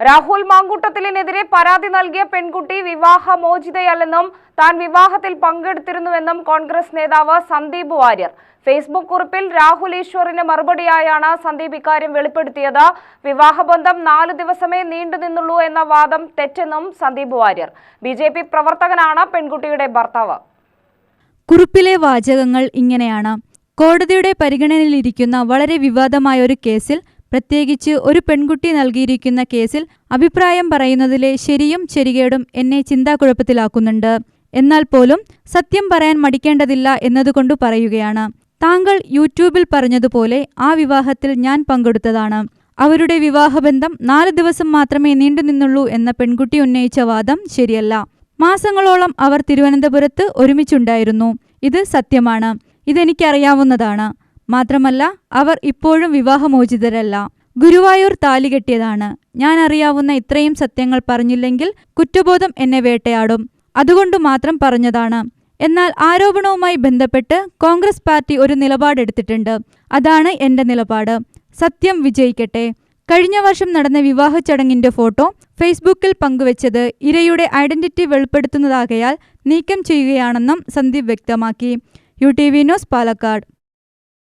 രാഹുൽ മാങ്കൂട്ടത്തിലിനെതിരെ പരാതി നൽകിയ പെൺകുട്ടി വിവാഹമോചിതയല്ലെന്നും താൻ വിവാഹത്തിൽ പങ്കെടുത്തിരുന്നുവെന്നും കോൺഗ്രസ് നേതാവ് സന്ദീപ് വാര്യർ. ഫേസ്ബുക്ക് കുറിപ്പിൽ രാഹുൽ ഈശ്വറിന് മറുപടിയായാണ് സന്ദീപ് ഇക്കാര്യം വെളിപ്പെടുത്തിയത്. വിവാഹബന്ധം നാല് ദിവസമേ നീണ്ടുനിന്നുള്ളൂ എന്ന വാദം തെറ്റെന്നും സന്ദീപ് വാര്യർ. ബി പ്രവർത്തകനാണ് പെൺകുട്ടിയുടെ ഭർത്താവ്. കുറിപ്പിലെ വാചകങ്ങൾ ഇങ്ങനെയാണ്. കോടതിയുടെ പരിഗണനയിലിരിക്കുന്ന വളരെ വിവാദമായ ഒരു കേസിൽ പ്രത്യേകിച്ച് ഒരു പെൺകുട്ടി നൽകിയിരിക്കുന്ന കേസിൽ അഭിപ്രായം പറയുന്നതിലെ ശരിയും ശരികേടും എന്നെ ചിന്താക്കുഴപ്പത്തിലാക്കുന്നുണ്ട്. എന്നാൽ പോലും സത്യം പറയാൻ മടിക്കേണ്ടതില്ല എന്നതുകൊണ്ട് പറയുകയാണ്. താങ്കൾ യൂട്യൂബിൽ പറഞ്ഞതുപോലെ ആ വിവാഹത്തിൽ ഞാൻ പങ്കെടുത്തതാണ്. അവരുടെ വിവാഹബന്ധം നാല് ദിവസം മാത്രമേ നീണ്ടുനിന്നുള്ളൂ എന്ന പെൺകുട്ടി ഉന്നയിച്ച വാദം ശരിയല്ല. മാസങ്ങളോളം അവർ തിരുവനന്തപുരത്ത് ഒരുമിച്ചുണ്ടായിരുന്നു. ഇത് സത്യമാണ്. ഇതെനിക്കറിയാവുന്നതാണ്. മാത്രമല്ല അവർ ഇപ്പോഴും വിവാഹമോചിതരല്ല. ഗുരുവായൂർ താലി കെട്ടിയതാണ്. ഞാൻ അറിയാവുന്ന ഇത്രയും സത്യങ്ങൾ പറഞ്ഞില്ലെങ്കിൽ കുറ്റബോധം എന്നെ വേട്ടയാടും. അതുകൊണ്ട് മാത്രം പറഞ്ഞതാണ്. എന്നാൽ ആരോപണവുമായി ബന്ധപ്പെട്ട് കോൺഗ്രസ് പാർട്ടി ഒരു നിലപാടെടുത്തിട്ടുണ്ട്. അതാണ് എന്റെ നിലപാട്. സത്യം വിജയിക്കട്ടെ. കഴിഞ്ഞ വർഷം നടന്ന വിവാഹ ചടങ്ങിന്റെ ഫോട്ടോ ഫേസ്ബുക്കിൽ പങ്കുവച്ചത് ഇരയുടെ ഐഡന്റിറ്റി വെളിപ്പെടുത്തുന്നതാകയാൽ നീക്കം ചെയ്യുകയാണെന്നും സന്ദീപ് വ്യക്തമാക്കി. U T V news Palakkad.